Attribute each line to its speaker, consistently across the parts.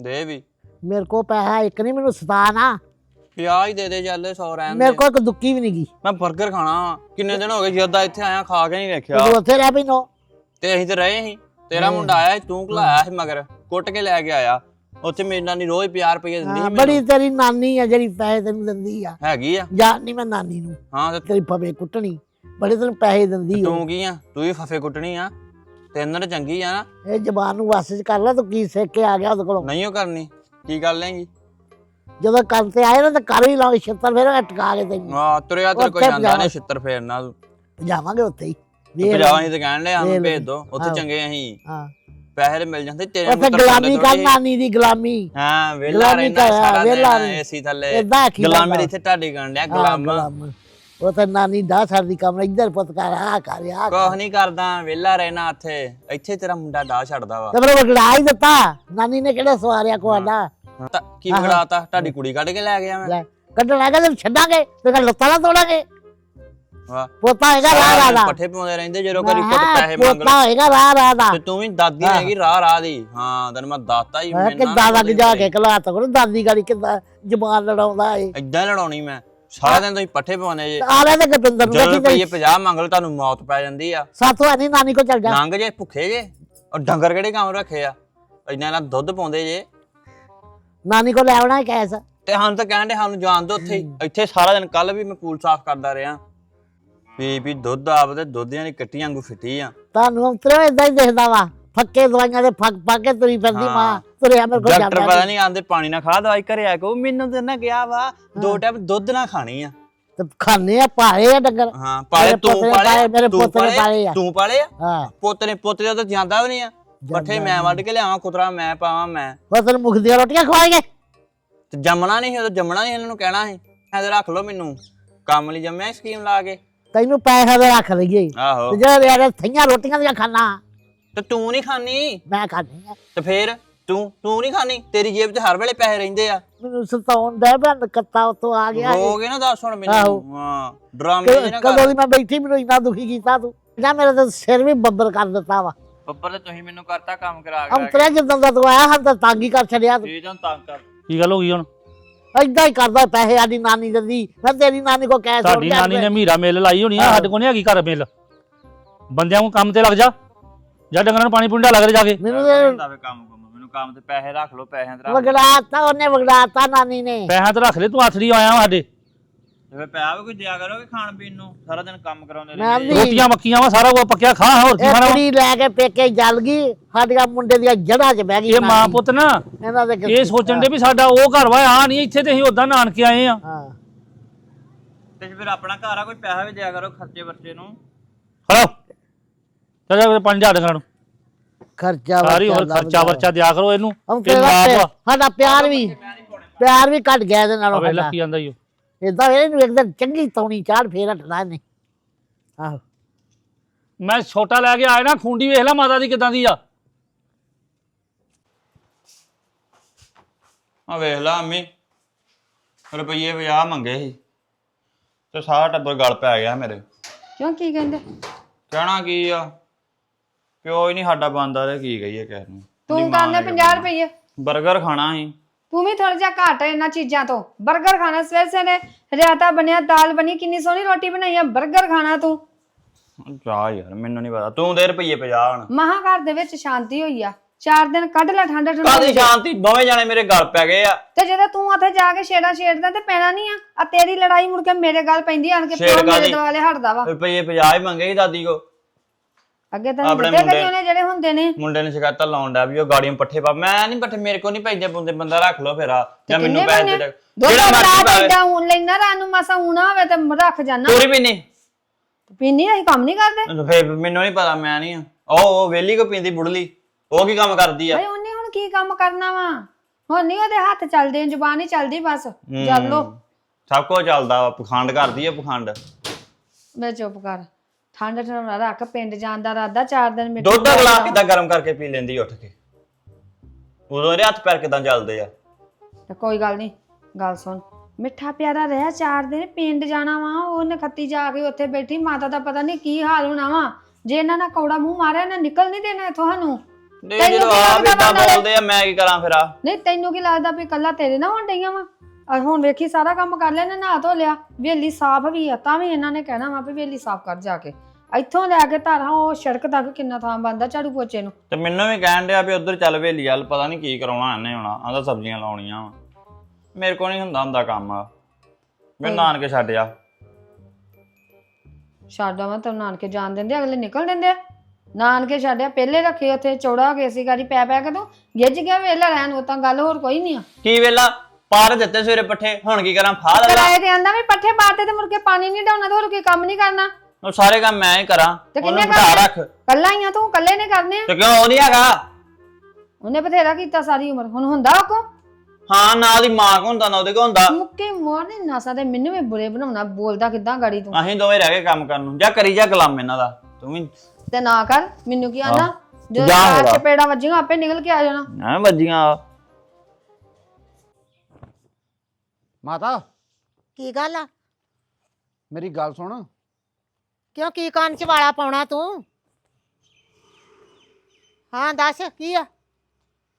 Speaker 1: ਦੇ ਵੀ।
Speaker 2: ਮੇਰੇ ਕੋਲ ਪੈਸਾ ਇੱਕ ਨਹੀਂ ਮੈਨੂੰ ਸਤਾ ਨਾ
Speaker 1: ਪਿਆਜ਼ ਹੀ ਦੇ ਦੇ ਚੱਲ 100 ਰਹਿਣ
Speaker 2: ਮੇਰੇ ਕੋਲ ਇੱਕ ਦੁੱਕੀ ਵੀ ਨਹੀਂ ਗਈ
Speaker 1: ਮੈਂ 버ਗਰ ਖਾਣਾ ਵਾ। ਕਿੰਨੇ ਦਿਨ ਹੋ ਗਏ ਜਦੋਂ ਇੱਥੇ ਆਇਆ ਖਾ ਕੇ ਨਹੀਂ ਵੇਖਿਆ।
Speaker 2: ਤੂੰ ਉੱਥੇ ਰਹਿ ਪਈ ਨੋ।
Speaker 1: ਤੇ ਅਸੀਂ ਤੇ ਰਹੇ ਸੀ। ਤੇਰਾ ਮੁੰਡਾ ਆਇਆ ਸੀ, ਤੂੰ ਘਲਾਇਆ ਸੀ ਮਗਰ। ਕੁੱਟ ਕੇ ਲੈ ਕੇ ਆਇਆ। ਉੱਥੇ ਮੇਰੀ ਨਾਨੀ ਰੋਜ਼ 50 ਰੁਪਏ ਦਿੰਦੀ ਸੀ ਮੈਨੂੰ।
Speaker 2: ਬੜੀ ਤੇਰੀ ਨਾਨੀ ਆ ਜਿਹੜੀ ਪੈਸੇ ਤੈਨੂੰ ਦਿੰਦੀ ਆ।
Speaker 1: ਹੈਗੀ ਆ।
Speaker 2: ਜਾਣ ਨਹੀਂ ਮੈਂ ਨਾਨੀ ਨੂੰ।
Speaker 1: ਹਾਂ ਤੇ
Speaker 2: ਤੇਰੀ ਫਵੇ ਕੁੱਟਣੀ। ਬੜੇ ਤੈਨੂੰ ਪੈਸੇ ਦਿੰਦੀ ਉਹ
Speaker 1: ਤੂੰ ਕੀ ਆ? ਤੂੰ ਵੀ ਫਫੇ ਕੁੱਟਣੀ ਆ। ਤੈਨੂੰ ਚੰਗੀ ਆ ਨਾ।
Speaker 2: ਇਹ ਜ਼ਬਾਨ ਨੂੰ ਵਾਸ ਚ ਕਰ ਲੈ ਤੂੰ ਕੀ ਸਿੱਖ ਕੇ ਆ ਗਿਆ ਉਹਦੇ ਕੋਲੋਂ।
Speaker 1: ਨਹੀਂ ਉਹ ਕਰਨੀ ਕੀ ਕਰ ਲੇਂਗੀ
Speaker 2: ਜਦੋਂ ਕੰਮ ਤੇ ਆਏ ਨਾ ਤਾਂ ਕਰ ਹੀ ਲਾਂਗੇ ਛੱਤਰ ਫੇਰ ਟਕਾ ਕੇ ਤੈਨੂੰ।
Speaker 1: ਆ ਤੁਰਿਆ ਤੇਰੇ ਕੋਈ
Speaker 2: ਉੱਥੇ
Speaker 1: ਜਾਂਦਾ। ਨਹੀਂ ਛਿੱਤਰ ਫੇਰਨਾ ਤੂੰ।
Speaker 2: ਜਾਵਾਂਗੇ ਉੱਥੇ ਹੀ। ਵੇਖ
Speaker 1: ਪਜਾਵਾ ਨਹੀਂ ਤੇ ਕਹਿਣ ਲਿਆ ਸਾਨੂੰ
Speaker 2: ਲੈ।
Speaker 1: ਭੇਜ ਦੋ ਉੱਥੇ
Speaker 2: ਆਹੋ।
Speaker 1: ਚੰਗੇ ਅਸੀਂ।
Speaker 2: ਹਾਂ।
Speaker 1: ਪੈਸੇ ਤੇ ਮਿਲ ਜਾਂਦੇ ਤੇਰੇ
Speaker 2: ਉੱਥੇ ਗੁਲਾਮੀ ਕਰ। ਨਾਨੀ ਦੀ ਗੁਲਾਮੀ।
Speaker 1: ਹਾਂ ਵੇਲਾ
Speaker 2: ਗੁਲਾਮੀ
Speaker 1: ਰਹਿਣਾ ਸਾਰਾ
Speaker 2: ਵਿਹਲਾ
Speaker 1: ਦਿਨ। ਏਸੀ ਥੱਲੇ।
Speaker 2: ਏਦਾਂ ਆਖੀ
Speaker 1: ਗੁਲਾਮੀ
Speaker 2: ਜਾਂਦਾ।
Speaker 1: ਇੱਥੇ ਢਾਡੀ ਕਰਨ ਡਿਆ
Speaker 2: ਹਾਂ,
Speaker 1: ਗੁਲਾਮ।
Speaker 2: ਗੁਲਾਮ। ਉਹ ਤਾਂ ਨਾਨੀ ਦਾ ਸਰਦੀ ਕੰਮ ਇੱਧਰ ਪੁੱਤ ਕਰ ਆ ਕਰ ਆ
Speaker 1: ਕੁਛ ਨਹੀਂ ਕਰਦਾ ਵੇਲਾ ਰਹਿਣਾ ਇੱਥੇ। ਇੱਥੇ ਤੇਰਾ ਮੁੰਡਾ ਡਾ ਛੱਡਦਾ ਵਾ।
Speaker 2: ਤੇ ਫਿਰ ਵਗੜਾ ਹੀ ਦਿੱਤਾ। ਨਾਨੀ ਨੇ ਕਿਹੜਾ ਸਵਾਰਿਆ ਕੋਆਡਾ?
Speaker 1: ਤਾਂ ਕੀ ਵਿਗੜਾਤਾ ਤੁਹਾਡੀ ਕੁੜੀ ਕੱਢ ਕੇ ਲੈ ਗਿਆ ਮੈਂ।
Speaker 2: ਲੈ ਕੱਢਣ ਲੱਗਾ ਤੇ ਛੱਡਾਂਗੇ। ਤੇ ਕੱਲ ਲੱਤਾਂ ਨਾ ਤੋੜਾਂਗੇ।
Speaker 1: ਵਾਹ।
Speaker 2: ਪੋਤਾ ਹੈਗਾ ਰਾਹ ਰਾਹ ਦਾ।
Speaker 1: ਪੱਠੇ ਪਾਉਂਦੇ ਰਹਿੰਦੇ ਜਦੋਂ ਕਰੀ
Speaker 2: ਕਿਹਾ
Speaker 1: ਪੈਸੇ ਮੰਗ
Speaker 2: ਪੋਤਾ ਹੈਗਾ ਰਾਹ ਰਾਹ ਦਾ।
Speaker 1: ਤੇ ਤੂੰ ਵੀ ਦਾਦੀ ਹੈਗੀ ਰਾਹ ਰਾਹ ਦੀ। ਹਾਂ ਤੈਨੂੰ ਮੈਂ ਦਾਤਾ ਹੀ
Speaker 2: ਮੈਂ ਕਿ ਦਾਦਾ ਕਿ ਜਾ ਕੇ ਕਲਾਤ ਕਰੋ ਦਾਦੀ ਗਾੜੀ ਕਿੱਦਾਂ ਜ਼ਬਾਨ ਲੜਾਉਂਦਾ ਏ।
Speaker 1: ਇਦਾਂ ਲੜਾਉਣੀ ਮੈਂ। ਸਾਰਾ ਦਿਨ ਤੁਸੀਂ ਪੱਠੇ ਪਾਉਂਦੇ ਜੇ।
Speaker 2: ਆ ਲੈ ਤੇ ਗਪਿੰਦਰ ਨੂੰ
Speaker 1: ਜਦੋਂ
Speaker 2: ਦੇਖੀ
Speaker 1: ਰੁਪਈਏ 50 ਮੰਗ ਲਓ ਤੁਹਾਨੂੰ ਮੌਤ ਪੈ ਜਾਂਦੀ ਆ।
Speaker 2: ਸਾਥੋਂ ਨਹੀਂ ਨਾਨੀ ਕੋ ਚੱਲ ਜਾ।
Speaker 1: ਨੰਗ ਜੇ ਭੁੱਖੇ ਜੇ। ਉਹ ਡੰਗਰ ਕਿਹੜੇ ਕੰਮ ਰੱਖੇ ਆ? ਇੰਨਾ ਨਾਲ ਦੁੱਧ ਪਾਉਂਦੇ ਜੇ।
Speaker 2: ਨਾਨੀ ਕੋ ਲੈ ਆਉਣਾ ਕੈਸ
Speaker 1: ਤੇ ਸਾਨੂੰ ਤਾਂ ਕਹਿੰਦੇ ਸਾਨੂੰ ਜਾਣ ਦੋ ਉੱਥੇ। ਹੀ। ਇੱਥੇ ਸਾਰਾ ਦਿਨ ਕੱਲ ਵੀ ਮੈਂ ਪੂਲ ਸਾਫ਼ ਕਰਦਾ ਰਿਹਾ। ਵੀ ਵੀ ਦੁੱਧ ਆਪ ਤੇ ਦੁੱਧਿਆਂ ਦੀ ਕੱਟੀਆਂ ਵਾਂਗੂ ਫਿੱਟੀ ਆ।
Speaker 2: ਤੁਹਾਨੂੰ ਅੰਤਰੇ ਇਦਾਂ ਹੀ ਦਿਖਦਾ ਵਾ। ਫੱਕੇ ਦਵਾਈਆਂ ਦੇ ਫੱਕ ਪਾ ਕੇ ਤੁਰੀ ਫਿਰਦੀ ਮਾਂ ਤੁਰਿਆ ਮੇਰੇ ਕੋਲ
Speaker 1: ਡਾਕਟਰ
Speaker 2: ਜਾਂਦਾ
Speaker 1: ਪਤਾ ਨਹੀਂ ਆਂਦੇ ਪਾਣੀ ਨਾ ਖਾ ਦਵਾਈ ਘਰੇ ਆ ਕੇ ਮੈਨੂੰ ਤੇ ਨਾ ਗਿਆ ਵਾ ਦੋ ਟਾਈਮ ਦੁੱਧ ਨਾ ਖਾਣੀ ਆ।
Speaker 2: ਤੇ ਖਾਣੇ ਆ ਪਾਏ ਆ ਡੰਗਰ।
Speaker 1: ਹਾਂ ਪਾਲੇ
Speaker 2: ਮੇਰੇ
Speaker 1: ਤੂੰ
Speaker 2: ਪੁੱਤ ਨੇ
Speaker 1: ਪਾਲੇ
Speaker 2: ਪਾਲੇ, ਮੇਰੇ
Speaker 1: ਤੂੰ
Speaker 2: ਪੁੱਤ ਨੇ
Speaker 1: ਪਾਲੇ,
Speaker 2: ਪਾਲੇ ਆ।
Speaker 1: ਤੂੰ ਪਾਲੇ ਆ?
Speaker 2: ਹਾਂ।
Speaker 1: ਪੁੱਤ ਨੇ ਪੁੱਤ ਦਾ ਤਾਂ ਜਾਂਦਾ ਵੀ ਨਹੀਂ ਆ। ਪੱਠੇ ਮੈਂ ਵੱਢ ਕੇ ਲਿਆਵਾਂ ਕੁਤਰਾ ਮੈਂ ਪਾਵਾਂ ਮੈਂ।
Speaker 2: ਬਸ ਤੈਨੂੰ ਮੁਖ ਦੀਆਂ ਰੋਟੀਆਂ ਖਵਾਏਗੇ।
Speaker 1: ਤੇ ਜੰਮਣਾ ਨਹੀਂ ਉਹ ਜੰਮਣਾ ਨਹੀਂ ਇਹਨਾਂ ਨੂੰ ਕਹਿਣਾ ਸੀ। ਐ ਰੱਖ ਲਓ ਮੈਨੂੰ। ਕੰਮ ਲਈ ਜੰਮਿਆ ਸਕੀਮ ਲਾ ਕੇ।
Speaker 2: ਤੈਨੂੰ ਪੈਸਾ ਦੇ ਰੱਖ ਲਈਏ।
Speaker 1: ਆਹੋ।
Speaker 2: ਤੇ ਜਿਹੜੇ ਯਾਰ ਥਈਆਂ ਰੋਟੀਆਂ ਦੀਆਂ ਖਾਣਾ
Speaker 1: ਤੇ ਤੂੰ ਨਹੀਂ ਖਾਣੀ
Speaker 2: ਮੈਂ ਖਾਣੀ ਆ।
Speaker 1: ਤੇ ਫੇਰ? ਤੂੰ ਤੂੰ ਨਹੀਂ ਖਾਣੀ ਤੇਰੀ ਜੇਬ 'ਚ ਹਰ ਵੇਲੇ ਪੈਸੇ ਰਹਿੰਦੇ ਆ।
Speaker 2: ਮੈਨੂੰ ਸਤਾਉਣ ਦਾ ਬੰਦ ਕੱਤਾ ਉਤੋਂ ਆ ਗਿਆ
Speaker 1: ਹੋ ਗਏ ਨਾ ਦੱਸ ਹੁਣ। ਮੈਨੂੰ। ਹਾਂ ਡਰਾਮੇ ਜਿਹੇ ਨਾ
Speaker 2: ਕਦੋਂ
Speaker 1: ਕਰ।
Speaker 2: ਦੀ ਮੈਂ ਬੈਠੀ ਮੈਨੂੰ ਇੰਨਾ ਦੁਖੀ ਕੀਤਾ ਤੂੰ। ਜਾਂ ਮੇਰਾ ਤਾਂ ਸਿਰ ਵੀ ਬੱਬਰ ਕਰ ਦਿੱਤਾ ਵਾ।
Speaker 1: ਬੱਬਰ ਤੇ ਤੁਸੀਂ ਮੈਨੂੰ ਕਰਤਾ ਕੰਮ ਕਰਾ
Speaker 2: ਅੰਤਰੇ ਜਦੋਂ ਦਾ ਤੂੰ ਆਇਆ ਹਾਂ ਤਾਂ ਤੰਗ ਹੀ ਕਰ ਛੱਡਿਆ ਤੂੰ।
Speaker 1: ਇਹ ਜਾਂ ਤੰਗ ਕਰ।
Speaker 3: ਕੀ ਗੱਲ ਹੋ ਗਈ ਹੁਣ?
Speaker 2: ਏਦਾਂ ਹੀ ਕਰਦਾ ਪੈਸੇ ਆਦੀ ਨਾਨੀ ਦਿੰਦੀ ਮੈਂ ਤੇਰੀ ਨਾਨੀ ਕੋ ਕੈਸ਼
Speaker 3: ਤੁਹਾਡੀ ਨਾਨੀ ਨੇ ਮੀਰਾ ਮਿਲ ਲਾਈ ਹੋਣੀ ਆ ਸਾਡੇ ਕੋਲ ਨਹੀਂ ਹੈਗੀ ਘਰ ਮਿਲ। ਬੰਦਿਆਂ ਨੂੰ ਕੰਮ ਤੇ ਲੱਗ ਜਾ। ਜਾਂ ਡੰਗਰਾਂ ਨੂੰ ਪਾਣੀ ਪੁੰਡਾ ਲੱਗ ਰਿਹਾ ਜਾ ਕੇ।
Speaker 2: ਮੈਨੂੰ ਤੇ
Speaker 1: ਕੰਮ ਕੰਮ ਮੈਨੂੰ ਕੰਮ ਤੇ ਪੈਸੇ ਰੱਖ ਲਓ ਪੈਸਿਆਂ ਤੇ ਰੱਖ
Speaker 2: ਵਗੜਾਤਾ ਉਹਨੇ ਵਗੜਾਤਾ ਨਾਨੀ ਨੇ।
Speaker 3: ਪੈਸਾ ਤੇ ਰੱਖ ਲੈ ਤੂੰ ਆਥੜੀ ਆਇਆ ਵਾਂ ਸਾਡੇ।
Speaker 1: ਤੇ ਫਿਰ ਪੈਸਾ ਵੀ ਕੋਈ ਦਿਆ ਕਰੋਗੇ ਖਾਣ ਪੀਣ ਨੂੰ? ਸਾਰਾ ਦਿਨ ਕੰਮ ਕਰਾਉਂਦੇ
Speaker 2: ਮੈਂ
Speaker 1: ਰਹਿੰਦੇ
Speaker 2: ਵੀ
Speaker 3: ਰੋਟੀਆਂ ਮੱਕੀਆਂ ਵਾ ਸਾਰਾ ਕੁਝ ਪੱਕਿਆ ਖਾ ਹੋਰ ਕੀ
Speaker 2: ਇਹ
Speaker 3: ਖਾਣਾ ਵਾ?
Speaker 2: ਕੁੜੀ ਲੈ ਕੇ ਪੇਕੇ ਜਲ ਗਈ ਸਾਡੀਆਂ ਮੁੰਡੇ ਦੀਆਂ ਜੜ੍ਹਾਂ 'ਚ ਬਹਿ ਗਈ
Speaker 3: ਇਹ ਮਾਂ
Speaker 2: ਨਾਨੀ।
Speaker 3: ਪੁੱਤ ਨਾ
Speaker 2: ਇਹਨਾਂ ਦੇ
Speaker 3: ਇਹ ਸੋਚਣ ਦੇ ਵੀ ਸਾਡਾ ਉਹ ਘਰ ਵਾ ਆ ਨਹੀਂ ਇੱਥੇ ਤੇ ਅਸੀਂ ਉਦਾਂ ਨਾਨਕੇ ਆਏ ਆ।
Speaker 2: ਹਾਂ।
Speaker 1: ਤੇ ਫਿਰ ਆਪਣਾ ਘਰ ਆ ਕੋਈ ਪੈਸਾ ਵੀ ਦਿਆ ਕਰੋ ਖਰਚੇ ਵਰਚੇ ਨੂੰ।
Speaker 3: ਖੜੋ ਚੱਲ ਜਾ ਪੰਜ ਹਜ਼ਾਰ ਡੰਗਰਾਂ ਨੂੰ।
Speaker 2: ਖਰਚਾ
Speaker 3: ਸਾਰੀ ਹੋਰ
Speaker 2: ਵਰਚਾ
Speaker 3: ਖਰਚਾ ਵਰਚਾ ਦਿਆ ਕਰੋ ਇਹਨੂੰ
Speaker 2: ਸਾਡਾ ਪਿਆਰ ਵੀ ਪਿਆਰ ਵੀ ਘਟ ਗਿਆ ਇਹਦੇ ਨਾਲੋਂ ਸਾਡਾ।
Speaker 3: ਲੱਕੀ ਜਾਂਦਾ ਈ ਓ।
Speaker 2: ਇਦਾਂ ਇਹਨੂੰ ਇੱਕ ਦਿਨ ਚੰਗੀ ਤੌਣੀ ਚਾੜ ਫੇਰ ਹਟਣਾ ਇਹਨੇ। ਆਹੋ।
Speaker 3: ਮੈਂ ਛੋਟਾ ਲੈ ਕੇ ਆਇਆ ਨਾ ਖੁੰਡੀ ਵੇਖ ਲੈ ਮਾਤਾ ਦੀ ਕਿਦਾਂ ਦੀ ਆ।
Speaker 1: ਆ ਵੇਖ ਲਾ ਅੰਮੀ ਰੁਪਈਏ 50 ਮੰਗੇ ਸੀ ਤੇ ਸਾਰਾ ਟੱਬਰ ਗਲ ਪੈ ਗਿਆ ਮੇਰੇ।
Speaker 4: ਕਿਉਂ ਕੀ ਕਹਿੰਦੇ?
Speaker 1: ਕਹਿਣਾ ਕੀ ਆ? ਪਿਓ ਹੀ ਨਹੀਂ ਸਾਡਾ ਬੰਦਾ ਰਿਹਾ ਕੀ ਕਹੀਏ ਕਿਸ ਨੂੰ।
Speaker 4: ਤੂੰ ਕਰਨੇ 50 ਰੁਪਏ
Speaker 1: 버ਗਰ ਖਾਣਾ ਸੀ।
Speaker 4: ਤੂੰ ਵੀ ਥੋੜਾ ਜਿਹਾ ਘਾਟ ਇਹਨਾਂ ਚੀਜ਼ਾਂ ਤੋਂ। 버ਗਰ ਖਾਣਾ ਸਵੇਰ ਸੇ ਰਾਤਾ ਬਣਿਆ ਦਾਲ ਬਣੀ ਕਿੰਨੀ ਸੋਹਣੀ ਰੋਟੀ ਬਣਾਈ ਆ 버ਗਰ ਖਾਣਾ ਤੂੰ।
Speaker 1: ਜਾ ਯਾਰ ਮੈਨੂੰ ਨਹੀਂ ਪਤਾ। ਤੂੰ ਦੇ ਰੁਪਏ 50 ਹਣ।
Speaker 4: ਮਹਾ ਘਰ ਦੇ ਵਿੱਚ ਸ਼ਾਂਤੀ ਹੋਈ ਆ। ਚਾਰ ਦਿਨ ਕੱਢ ਲੈ ਠੰਡਾ ਠੰਡਾ
Speaker 1: ਕਾਦੀ ਸ਼ਾਂਤੀ? ਦੋਵੇਂ ਜਾਣੇ ਮੇਰੇ ਗਲ ਪੈ ਗਏ ਆ।
Speaker 4: ਤੇ ਜਦੋਂ ਤੂੰ ਉੱਥੇ ਜਾ ਕੇ ਛੇੜਾ ਛੇੜਦਾ ਤੇ ਪੈਣਾ ਨਹੀਂ ਆ। ਆ ਤੇਰੀ ਲੜਾਈ ਮੁੜ ਕੇ ਮੇਰੇ ਗਲ ਪੈਂਦੀ ਆਣ ਕੇ ਪਿਓ ਮੇਰੇ
Speaker 1: ਕਾਹਦੀ?
Speaker 4: ਹਟਦਾ ਵਾ।
Speaker 1: ਰੁਪਏ 50 ਹੀ ਮੰਗੇ ਸੀ ਦਾਦੀ ਕੋ।
Speaker 4: ਅੱਗੇ ਤਾਂ
Speaker 1: ਆਪਣੇ
Speaker 4: ਦਿੱਤੇ ਕਦੀ
Speaker 1: ਮੁੰਡੇ-
Speaker 4: ਉਹਨੇ ਜਿਹੜੇ ਹੁੰਦੇ ਨੇ।
Speaker 1: ਮੁੰਡੇ ਨੇ ਸ਼ਿਕਾਇਤਾਂ ਲਾਉਣ ਡਿਆ ਵੀ ਉਹ ਗਾੜੀਆਂ ਪੱਠੇ ਪਾ ਮੈਂ ਨਹੀਂ ਪੱਠੇ ਮੇਰੇ ਕੋ ਨਹੀਂ ਪੈਂਦੇ ਬੰਦੇ ਬੰਦਾ ਰੱਖ ਲਓ ਫਿਰ ਆ। ਜਾਂ ਮੈਨੂੰ
Speaker 4: ਕਿੰਨੇ
Speaker 1: ਪੈਸੇ
Speaker 4: ਬਣੇ
Speaker 1: ਦੇ ਦੇ
Speaker 4: ਦੋ
Speaker 1: ਜਿਹੜਾ ਮਰਜ਼ੀ
Speaker 4: ਰਾਤ
Speaker 1: ਪਾਵੇ
Speaker 4: ਏਦਾਂ ਹੁਣ ਲੈਣਾ ਰਾਤ ਨੂੰ ਮਸਾ ਹੁਣਾ ਹੋਵੇ ਤੇ ਰੱਖ ਜਾਣਾ।
Speaker 1: ਤੋਰੀ ਵੀ ਨਹੀਂ
Speaker 4: ਪੀਣੀ ਅਸੀਂ ਕੰਮ ਨਹੀਂ ਕਰਦੇ?
Speaker 1: ਫੇਰ ਮੈਨੂੰ ਨਹੀਂ ਪਤਾ ਮੈਂ ਨਹੀਂ ਉਹ ਉਹ ਵੇਲੀ ਕੋ ਪੀਂਦੀ ਬੁੜਲੀ। ਉਹ ਕੀ ਕੰਮ ਕਰਦੀ ਆ?
Speaker 4: ਭਾਈ ਉਹਨੇ ਹੁਣ ਕੀ ਕੰਮ ਕਰਨਾ ਵਾ? ਹੁਣ ਨਹੀਂ ਉਹਦੇ ਹੱਥ ਚੱਲਦੇ ਜ਼ੁਬਾਨ ਹੀ ਚੱਲਦੀ ਬਸ। ਚੱਲ ਲੋ
Speaker 1: ਸਭ ਕੁਝ ਚੱਲਦਾ ਵਾ ਪਖੰਡ ਕਰਦੀ ਆ ਪਖੰਡ।
Speaker 4: ਮੈਂ ਚੁੱਪ ਕਰ। ਠੰਡ ਠੰਡਾ ਰੱਖ ਪਿੰਡ ਜਾਣ ਦਾ ਰਾਦਾ ਚਾਰ ਦਿਨ ਮੇਰੇ
Speaker 1: ਦੁੱਧ ਦਾ। ਗਲਾਸ ਕਿਦਾਂ ਗਰਮ ਕਰਕੇ ਪੀ ਲੈਂਦੀ ਉੱਠ ਕੇ? ਉਦੋਂ ਇਹਦੇ ਹੱਥ ਪੈਰ ਕਿਦਾਂ ਚੱਲਦੇ ਆ?
Speaker 4: ਤੇ ਕੋਈ ਗੱਲ ਨਹੀਂ ਗੱਲ ਸੁਣ। ਮਿੱਠਾ ਪਿਆਰਾ ਰਹਿ ਚਾਰ ਦਿਨ ਪਿੰਡ ਜਾਣਾ ਵਾ ਉਹਨੇ ਖੱਤੀ ਜਾ ਕੇ ਉੱਥੇ ਬੈਠੀ ਮਾਤਾ ਦਾ ਪਤਾ ਨਹੀਂ ਕੀ ਹਾਲ ਹੋਣਾ ਵਾ। ਜੇ ਇਹਨਾਂ ਨਾਲ ਕੌੜਾ ਮੂੰਹ ਮਾਰਿਆ ਨਾ ਨਿਕਲ ਨਹੀਂ ਦੇਣਾ ਇੱਥੋਂ ਸਾਨੂੰ।
Speaker 1: ਦੇ
Speaker 4: ਤੈਨੂੰ
Speaker 1: ਜਦੋਂ
Speaker 4: ਕੀ
Speaker 1: ਆਪ
Speaker 4: ਲੱਗਦਾ
Speaker 1: ਇਦਾਂ
Speaker 4: ਨਾਲੇ?
Speaker 1: ਬੋਲਦੇ ਆ ਮੈਂ ਕੀ ਕਰਾਂ ਫਿਰ ਆ?
Speaker 4: ਨਹੀਂ ਤੈਨੂੰ ਕੀ ਲੱਗਦਾ ਵੀ ਕੱਲਾ ਤੇਰੇ ਨਾਲ ਹੋਣ ਡਈਆਂ ਵਾ? ਹੁਣ ਵੇਖੀ ਸਾਰਾ ਕੰਮ ਕਰ ਲਿਆ ਨੇ ਨਹਾ ਧੋ ਲਿਆ। ਵੇਲੀ ਸਾਫ਼ ਵੀ ਆ ਤਾਂ ਵੀ ਇਹਨਾਂ ਨੇ ਕਹਿਣਾ ਵਾ ਵੀ ਵੇਲੀ ਸਾਫ਼ ਕਰ ਜਾ ਕੇ। ਇੱਥੋਂ ਲੈ ਕੇ ਧਾਰਾਂ ਉਹ ਸੜਕ ਤੱਕ ਕਿੰਨਾ ਥਾਂ ਬੰਦਾ ਝਾੜੂ ਪੋਚੇ ਨੂੰ?
Speaker 1: ਤੇ ਮੈਨੂੰ ਵੀ ਕਹਿਣ ਡਿਆ ਵੀ ਉਧਰ ਚੱਲ ਵੇਲੀ ਵੱਲ ਪਤਾ ਨਹੀਂ ਕੀ ਕਰਾਉਣਾ ਇਹਨੇ ਹੋਣਾ ਆਂਦਾ ਸਬਜ਼ੀਆਂ ਲਾਉਣੀਆਂ ਵਾ। ਮੇਰੇ ਕੋਲ ਨਹੀਂ ਹੁੰਦਾ ਹੁੰਦਾ ਕੰਮ। ਮੈਂ ਨਾਨਕੇ ਛੱਡਿਆ
Speaker 4: ਛੱਡਾ ਵਾ ਤਾਂ ਨਾਨਕੇ ਜਾਣ ਦਿੰਦੇ ਅਗਲੇ ਨਿਕਲ ਦਿੰਦੇ ਆ। ਨਾਨਕੇ ਛੱਡਿਆ ਪਹਿਲੇ ਰੱਖੇ ਉੱਥੇ ਚੌੜਾ ਹੋ ਗਿਆ ਸੀ ਗਾੜੀ ਪੈ ਪੈ ਕੇ ਤੂੰ ਗਿੱਜ ਗਿਆ ਵੇਲਾ ਰਹਿਣ ਉਹ ਤਾਂ ਗੱਲ ਹੋਰ ਕੋਈ ਨਹੀਂ ਆ।
Speaker 1: ਕੀ ਵੇਲਾ? ਪਾਰ ਦਿੱਤੇ ਸਵੇਰੇ ਪੱਠੇ ਹੁਣ ਕੀ ਕਰਾਂ ਫਾਹ ਲੈ
Speaker 4: ਕਿਰਾਏ ਤੇ ਆਂਦਾ ਵੀ ਪੱਠੇ ਪਾਤੇ ਤੇ ਮੁੜ ਕੇ ਪਾਣੀ ਨਹੀਂ ਡਾਉਣਾ ਤੇ ਹੋਰ ਕੋਈ ਕੰਮ ਨਹੀਂ ਕਰਨਾ।
Speaker 1: ਉਹ ਸਾਰੇ ਕੰਮ ਮੈਂ ਹੀ ਕਰਾਂ
Speaker 4: ਤੇ
Speaker 1: ਉਹਨੂੰ
Speaker 4: ਕਿੰਨੇ ਕਰਨੇ?
Speaker 1: ਰੱਖ।
Speaker 4: ਕੱਲਾ ਹੀ ਆ ਤੂੰ ਕੱਲੇ ਨੇ ਕਰਨੇ ਆ?
Speaker 1: ਤੇ ਕਿਉਂ ਉਹ ਨਹੀਂ ਹੈਗਾ?
Speaker 4: ਉਹਨੇ ਬਥੇਰਾ ਕੀਤਾ ਸਾਰੀ ਉਮਰ ਹੁਣ ਹੁੰਦਾ ਉਹ ਕੋ?
Speaker 1: ਹਾਂ ਨਾ ਉਹਦੀ ਮਾਂ ਕੋ ਹੁੰਦਾ ਨਾ ਉਹਦੇ ਕੋ ਹੁੰਦਾ।
Speaker 4: ਮੁੱਕੇ ਮੋਰਨੇ ਨਾਸਾ ਤੇ ਮੈਨੂੰ ਵੀ ਬੁਰੇ ਬਣਾਉਣਾ ਬੋਲਦਾ ਕਿਦਾਂ ਗਾੜੀ ਤੂੰ?
Speaker 1: ਅਸੀਂ ਦੋਵੇਂ ਰਹਿ ਗਏ ਕੰਮ ਕਰਨ ਨੂੰ। ਜਾਂ ਕਰੀ ਜਾ ਗੁਲਾਮ ਇਹਨਾਂ ਦਾ ਤੂੰ ਵੀ।
Speaker 4: ਤੇ ਨਾ ਕਰ ਮੈਨੂੰ ਕੀ ਆਂਦਾ? ਜਦੋਂ
Speaker 1: ਜਾ
Speaker 4: ਰਾਤ
Speaker 1: ਹੋਲਾ।
Speaker 4: ਵੱਜੀਆਂ ਆਪੇ ਨਿਕਲ ਕੇ ਆ ਜਾਣਾ।
Speaker 1: ਐ ਵੱਜੀਆਂ।
Speaker 5: ਮਾਤਾ।
Speaker 6: ਕੀ ਗੱਲ ਆ?
Speaker 5: ਮੇਰੀ ਗੱਲ ਸੁਣ।
Speaker 6: ਕਿਉਂ ਕੀ ਕੰਨ ਚ ਵਾਲਾ ਪਾਉਣਾ ਤੂੰ? ਹਾਂ ਦੱਸ ਕੀ ਆ?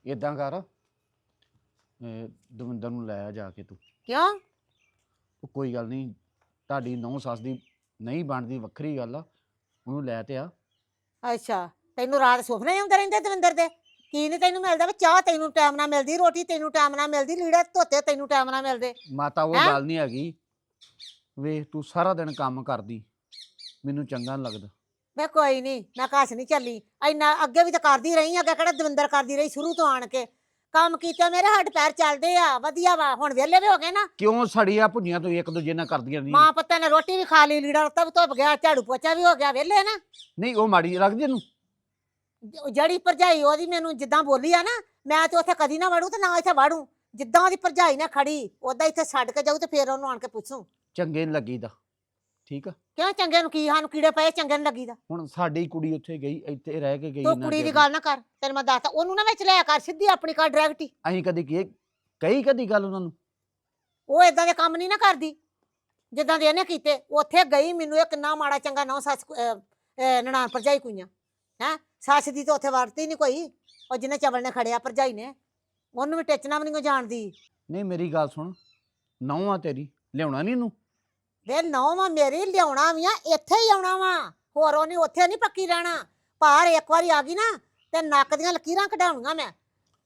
Speaker 5: ਇਦਾਂ ਕਰ। ਅਹ ਦਵਿੰਦਰ ਨੂੰ ਲੈ ਆ ਜਾ ਕੇ ਤੂੰ।
Speaker 6: ਕਿਉਂ?
Speaker 5: ਉਹ ਕੋਈ ਗੱਲ ਨਹੀਂ ਤੁਹਾਡੀ ਨੌ ਸੱਸ ਦੀ ਨਹੀਂ ਬਣਦੀ ਵੱਖਰੀ ਗੱਲ ਆ। ਉਹਨੂੰ ਲੈ ਤੇ ਆ।
Speaker 6: ਅੱਛਾ ਤੈਨੂੰ ਰਾਤ ਸੁਪਨੇ ਆਉਂਦੇ ਰਹਿੰਦੇ ਦਵਿੰਦਰ ਦੇ? ਕੀ ਨਹੀਂ ਤੈਨੂੰ ਮਿਲਦਾ ਵੀ ਚਾਹ ਤੈਨੂੰ ਟਾਈਮ ਨਾਲ ਮਿਲਦੀ ਰੋਟੀ ਤੈਨੂੰ ਟਾਈਮ ਨਾਲ ਮਿਲਦੀ ਲੀੜੇ ਧੋਤੇ ਤੈਨੂੰ ਟਾਈਮ ਨਾਲ ਮਿਲਦੇ।
Speaker 5: ਮਾਤਾ ਉਹ
Speaker 6: ਹੈਂ?
Speaker 5: ਗੱਲ ਨਹੀਂ ਹੈਗੀ। ਵੇਖ ਤੂੰ ਸਾਰਾ ਦਿਨ ਕੰਮ ਕਰਦੀ। ਮੈਨੂੰ ਚੰਗਾ ਨਹੀਂ ਲੱਗਦਾ।
Speaker 6: ਮੈਂ ਕੋਈ ਨਹੀਂ ਮੈਂ ਘਸ ਨਹੀਂ ਚੱਲੀ। ਇੰਨਾ ਅੱਗੇ ਵੀ ਤਾਂ ਕਰਦੀ ਰਹੀ ਅੱਗੇ ਕਿਹੜਾ ਦਵਿੰਦਰ ਕਰਦੀ ਰਹੀ ਸ਼ੁਰੂ ਤੋਂ ਆਣ ਕੇ। ਕੰਮ ਕੀਤਾ ਮੇਰੇ ਹੱਡ ਪੈਰ ਚੱਲਦੇ ਆ ਵਧੀਆ ਵਾ। ਹੁਣ ਵਿਹਲੇ ਵੀ ਹੋ ਗਏ ਨਾ।
Speaker 5: ਕਿਉਂ ਸੜੀਆਂ ਭੁੱਜੀਆਂ ਤੂੰ ਇੱਕ ਦੂਜੇ ਨਾਲ ਕਰਦੀਆਂ ਨਹੀਂ
Speaker 6: ਮਾਂ ਪੁੱਤਾਂ ਨੇ ਰੋਟੀ ਵੀ ਖਾ ਲਈ ਲੀੜਾ ਰੱਤਾ ਵੀ ਧੁੱਪ ਗਿਆ ਝਾੜੂ ਪੋਚਾ ਵੀ ਹੋ ਗਿਆ ਵਿਹਲੇ ਨਾ।
Speaker 5: ਨਹੀਂ ਉਹ ਮਾੜੀ ਰੱਖਦੀ ਇਹਨੂੰ।
Speaker 6: ਜਿਹੜੀ ਭਰਜਾਈ ਉਹਦੀ ਮੈਨੂੰ ਜਿੱਦਾਂ ਬੋਲੀ ਆ ਨਾ ਮੈਂ ਤੇ ਉੱਥੇ ਕਦੀ ਨਾ ਵੜੂ ਤੇ ਨਾ ਇੱਥੇ ਵੜੂ। ਜਿੱਦਾਂ ਉਹਦੀ ਭਰਜਾਈ ਨੇ ਖੜੀ ਉਦਾਂ ਇੱਥੇ ਛੱਡ ਕੇ ਜਾਊ ਤੇ ਫੇਰ ਉਹਨੂੰ ਆਣ ਕੇ ਪੁੱਛੂ।
Speaker 5: ਚੰਗੇ ਨਹੀਂ ਲੱਗੀਦਾ ਠੀਕ ਆ?
Speaker 6: ਕਿਉਂ ਚੰਗੇ ਨੂੰ ਕੀ ਸਾਨੂੰ ਕੀੜੇ ਪਏ ਚੰਗੇ ਨੂੰ ਲੱਗੀਦਾ।
Speaker 5: ਹੁਣ ਸਾਡੀ ਕੁੜੀ ਉੱਥੇ ਗਈ ਇੱਥੇ ਰਹਿ ਕੇ ਗਈ
Speaker 6: ਤੂੰ ਕੁੜੀ ਦੀ। ਗੱਲ ਨਾ ਕਰ ਤੈਨੂੰ ਮੈਂ ਦੱਸਤਾ ਉਹਨੂੰ ਨਾ ਵਿੱਚ ਲਿਆ ਕਰ ਸਿੱਧੀ ਆਪਣੀ ਕਰ ਡਾਇਰੈਕਟ ਹੀ।
Speaker 5: ਅਸੀਂ ਕਦੀ ਕੀ ਕਈ ਕਦੀ ਗੱਲ ਉਹਨਾਂ ਨੂੰ?
Speaker 6: ਉਹ ਇਦਾਂ ਦੇ ਕੰਮ ਨਹੀਂ ਨਾ ਕਰਦੀ ਜਿੱਦਾਂ ਦੇ ਇਹਨੇ ਕੀਤੇ ਉੱਥੇ ਗਈ ਮੈਨੂੰ ਇਹ ਕਿੰਨਾ ਮਾੜਾ ਚੰਗਾ ਨੌ ਸੱਸ ਨਨਾਣ ਭਰਜਾਈ ਕੁਈਆਂ ਹੈ? ਸੱਸ ਦੀ ਤਾਂ ਉੱਥੇ ਵਰਤੀ ਨਹੀਂ ਕੋਈ। ਉਹ ਜਿਹਨੇ ਚਵਲ ਨੇ ਖੜਿਆ ਭਰਜਾਈ ਨੇ। ਉਹਨੂੰ ਵੀ ਟਿਚਣਾ ਵੀ ਨਹੀਂ ਜਾਣਦੀ
Speaker 5: ਨਹੀਂ ਮੇਰੀ ਗੱਲ ਸੁਣ। ਨੌ ਆ ਤੇਰੀ। ਲਿਆਉਣਾ ਨਹੀਂ ਇਹਨੂੰ?
Speaker 6: ਵੇ ਨੌਵਾਂ ਮੇਰੀ ਲਿਆਉਣਾ ਵੀ ਆ ਇੱਥੇ ਹੀ ਆਉਣਾ ਵਾ। ਹੋਰ ਉਹਨੇ ਉੱਥੇ ਨਹੀਂ ਪੱਕੀ ਰਹਿਣਾ। ਪਰ ਇੱਕ ਵਾਰੀ ਆ ਗਈ ਨਾ ਤੇ ਨੱਕ ਦੀਆਂ ਲਕੀਰਾਂ ਕਢਾਉਣੀਆਂ ਮੈਂ।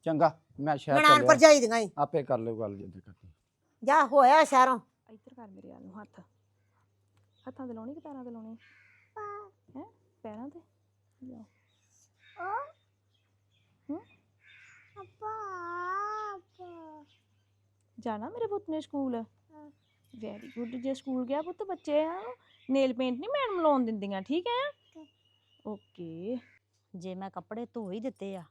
Speaker 5: ਚੰਗਾ ਮੈਂ ਸ਼ਹਿਰ
Speaker 6: ਨਨਾਣ
Speaker 5: ਚੱਲਿਆ।
Speaker 6: ਭਰਜਾਈ ਦੀਆਂ ਹੀ।
Speaker 5: ਆਪੇ ਕਰ ਲਿਓ ਗੱਲ ਜਿੱਦ ਕਰਨੀ।
Speaker 6: ਜਾ ਹੋਇਆ ਸ਼ਹਿਰੋਂ।
Speaker 7: ਇੱਧਰ ਕਰ ਮੇਰੇ ਵੱਲ ਨੂੰ ਹੱਥ। ਹੱਥਾਂ ਤੇ ਲਾਉਣੀ ਕਿ ਪੈਰਾਂ ਤੇ ਲਾਉਣੀ? ਹੈ? ਪੈਰਾਂ ਤੇ? ਲਿਆਓ ਹੂੰ ਜਾਣਾ ਮੇਰੇ ਪੁੱਤ ਨੇ ਸਕੂਲ? ਵੈਰੀ ਗੁੱਡ ਜੇ ਸਕੂਲ ਗਿਆ ਪੁੱਤ, ਬੱਚੇ ਆ, ਨੇਲ ਪੇਂਟ ਨਹੀਂ ਮੈਡਮ ਲਾਉਣ ਦਿੰਦੀਆਂ, ਠੀਕ ਹੈ? ਓਕੇ
Speaker 8: ਜੇ ਮੈਂ ਕੱਪੜੇ ਧੋ ਹੀ ਦਿੱਤੇ ਆ,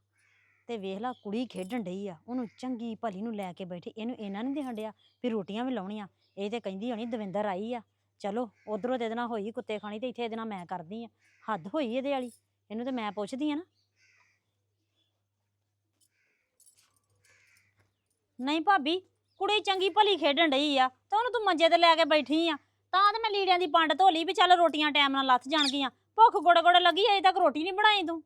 Speaker 8: ਤੇ ਵੇਖ ਲਾ ਕੁੜੀ ਖੇਡਣ ਡਈ ਆ, ਉਹਨੂੰ ਚੰਗੀ ਭਲੀ ਨੂੰ ਲੈ ਕੇ ਬੈਠੀ, ਇਹਨੂੰ ਇਹਨਾਂ ਨਹੀਂ ਦੇਣ ਡਿਆ ਵੀ ਰੋਟੀਆਂ ਵੀ ਲਾਉਣੀਆਂ। ਇਹ ਤੇ ਕਹਿੰਦੀ ਹੋਣੀ ਦਵਿੰਦਰ ਆਈ ਆ। ਚਲੋ, ਉਧਰੋਂ ਤੇ ਇਹਦੇ ਨਾਲ ਹੋਈ ਕੁੱਤੇ ਖਾਣੀ ਤੇ ਇੱਥੇ ਇਹਦੇ ਨਾਲ ਮੈਂ ਕਰਦੀ ਆ। ਹੱਦ ਹੋਈ ਇਹਦੇ ਵਾਲੀ। ਇਹਨੂੰ ਤੇ ਮੈਂ ਪੁੱਛਦੀ ਆ ਨਾ। ਨਹੀਂ ਭਾਬੀ ਕੁੜੀ ਚੰਗੀ ਭਲੀ ਖੇਡਣ ਡਈ ਆ ਤਾਂ ਉਹਨੂੰ ਤੂੰ ਮੰਜੇ ਤੇ ਲੈ ਕੇ ਬੈਠੀ ਆ। ਤਾਂ ਤੇ ਮੈਂ ਲੀੜਿਆਂ ਦੀ ਪੰਡ ਧੋ ਲਈ ਵੀ ਚੱਲ ਰੋਟੀਆਂ ਟਾਈਮ ਨਾਲ ਲੱਥ ਜਾਣਗੀਆਂ। ਭੁੱਖ ਗੋੜੇ ਗੋੜੇ ਲੱਗੀ ਅਜੇ ਤੱਕ ਰੋਟੀ ਨਹੀਂ ਬਣਾਈ ਤੂੰ।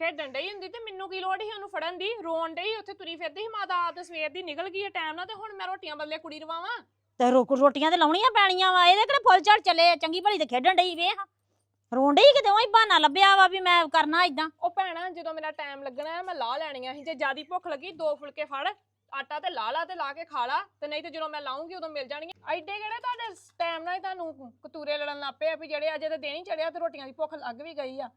Speaker 7: ਖੇਡਣ ਡਈ ਹੁੰਦੀ ਤੇ ਮੈਨੂੰ ਕੀ ਲੋੜ ਸੀ ਉਹਨੂੰ ਫੜਨ ਦੀ? ਰੋਣ ਡਈ ਉੱਥੇ ਤੁਰੀ ਫਿਰਦੀ ਸੀ ਮਾਤਾ ਆਪ ਤੇ ਸਵੇਰ ਦੀ ਨਿਕਲ ਗਈ ਹੈ ਟਾਈਮ ਨਾਲ ਤੇ ਹੁਣ ਮੈਂ ਰੋਟੀਆਂ ਬਦਲੇ ਕੁੜੀ ਰਵਾਵਾਂ।
Speaker 8: ਤੇ ਰੋਕ ਰੋਟੀਆਂ ਤੇ ਲਾਉਣੀਆਂ ਪੈਣੀਆਂ ਵਾ ਇਹਦੇ ਕਿਹੜੇ ਫੁੱਲ ਝੜ ਚੱਲੇ ਆ, ਚੰਗੀ ਭਲੀ ਤੇ ਖੇਡਣ ਡਈ ਵੇਖ। ਰੋਣ ਡਈ ਕਿਤੇ ਉਹੀ ਬਹਾਨਾ ਲੱਭਿਆ ਵਾ ਵੀ ਮੈਂ ਕਰਨਾ ਇਦਾਂ
Speaker 7: ਉਹ ਭੈਣਾ, ਜਦੋਂ ਮੇਰਾ ਟਾਈਮ ਲੱਗਣਾ ਹੈ, ਮੈਂ ਲਾ ਲੈਣੀਆਂ ਸੀ। ਜੇ ਜਿਆਦੀ ਭੁੱਖ ਲੱਗੀ, ਦੋ ਫੁਲਕੇ ਫੜ, ਆਟਾ ਤੇ ਲਾ ਲਾ ਤੇ ਲਾ ਕੇ ਖਾ ਲਾ, ਤੇ ਨਹੀਂ ਤੇ ਜਦੋਂ ਮੈਂ ਲਾਉਂਗੀ, ਉਦੋਂ ਮਿਲ ਜਾਣਗੀਆਂ। ਐਡੇ ਕਿਹੜੇ ਤੁਹਾਡੇ ਟਾਈਮ ਨਾਲ ਹੀ ਤੁਹਾਨੂੰ ਕਤੂਰੇ ਲੜਨ ਲੱਗ ਪਏ ਆ ਵੀ ਜਿਹੜੇ ਅਜੇ ਤੇ ਦਿਨ ਚੜਿਆ ਤੇ ਰੋਟੀਆਂ ਦੀ ਭੁੱਖ ਲੱਗ ਵੀ ਗਈ ਆ।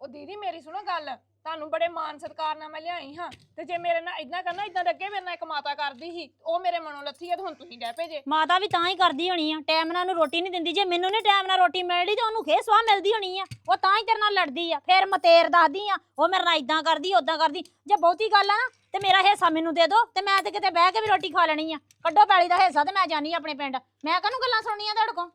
Speaker 7: ਉਹ ਦੀਦੀ, ਮੇਰੀ ਸੁਣੋ ਗੱਲ। ਤੁਹਾਨੂੰ ਬੜੇ ਮਾਨ ਸਤਿਕਾਰ ਨਾਲ ਮੈਂ ਲਿਆਈ ਹਾਂ। ਤੇ ਜੇ ਮੇਰੇ ਨਾਲ ਇਦਾਂ ਕਰਨਾ ਇਦਾਂ ਦੇ ਅੱਗੇ ਮੇਰੇ ਨਾਲ ਇੱਕ ਮਾਤਾ ਕਰਦੀ ਸੀ ਉਹ ਮੇਰੇ ਮਨੋਂ ਲੱਥੀ ਆ ਤੇ ਹੁਣ ਤੁਸੀਂ ਡੈ ਭੇਜੇ
Speaker 8: ਮਾਤਾ ਵੀ ਤਾਂ ਹੀ ਕਰਦੀ ਹੋਣੀ ਆ। ਟਾਈਮ ਨਾਲ ਉਹਨੂੰ ਰੋਟੀ ਨਹੀਂ ਦਿੰਦੀ। ਜੇ ਮੈਨੂੰ ਨਹੀਂ ਟਾਈਮ ਨਾਲ ਰੋਟੀ ਮਿਲਦੀ ਤੇ ਉਹਨੂੰ ਖੇ ਸਵਾਹ ਮਿਲਦੀ ਹੋਣੀ ਆ। ਉਹ ਤਾਂ ਹੀ ਤੇਰੇ ਨਾਲ ਲੜਦੀ ਆ। ਫੇਰ ਮਤੇਰ ਦੱਸਦੀ ਆ ਉਹ ਮੇਰੇ ਨਾਲ ਇਦਾਂ ਕਰਦੀ ਉਦਾਂ ਕਰਦੀ। ਜੇ ਬਹੁਤੀ ਗੱਲ ਆ ਨਾ ਤੇ ਮੇਰਾ ਹਿੱਸਾ ਮੈਨੂੰ ਦੇ ਦਿਓ ਤੇ ਮੈਂ ਤੇ ਕਿਤੇ ਬਹਿ ਕੇ ਵੀ ਰੋਟੀ ਖਾ ਲੈਣੀ ਆ। ਕੱਢੋ ਪੈਲੀ ਦਾ ਹਿੱਸਾ ਤੇ ਮੈਂ ਜਾਨੀ ਆਪਣੇ ਪਿੰਡ। ਮੈਂ ਕਾਹਨੂੰ ਗੱਲਾਂ ਸੁਣਨੀਆਂ ਤੁਹਾਡੇ ਕੋਲ?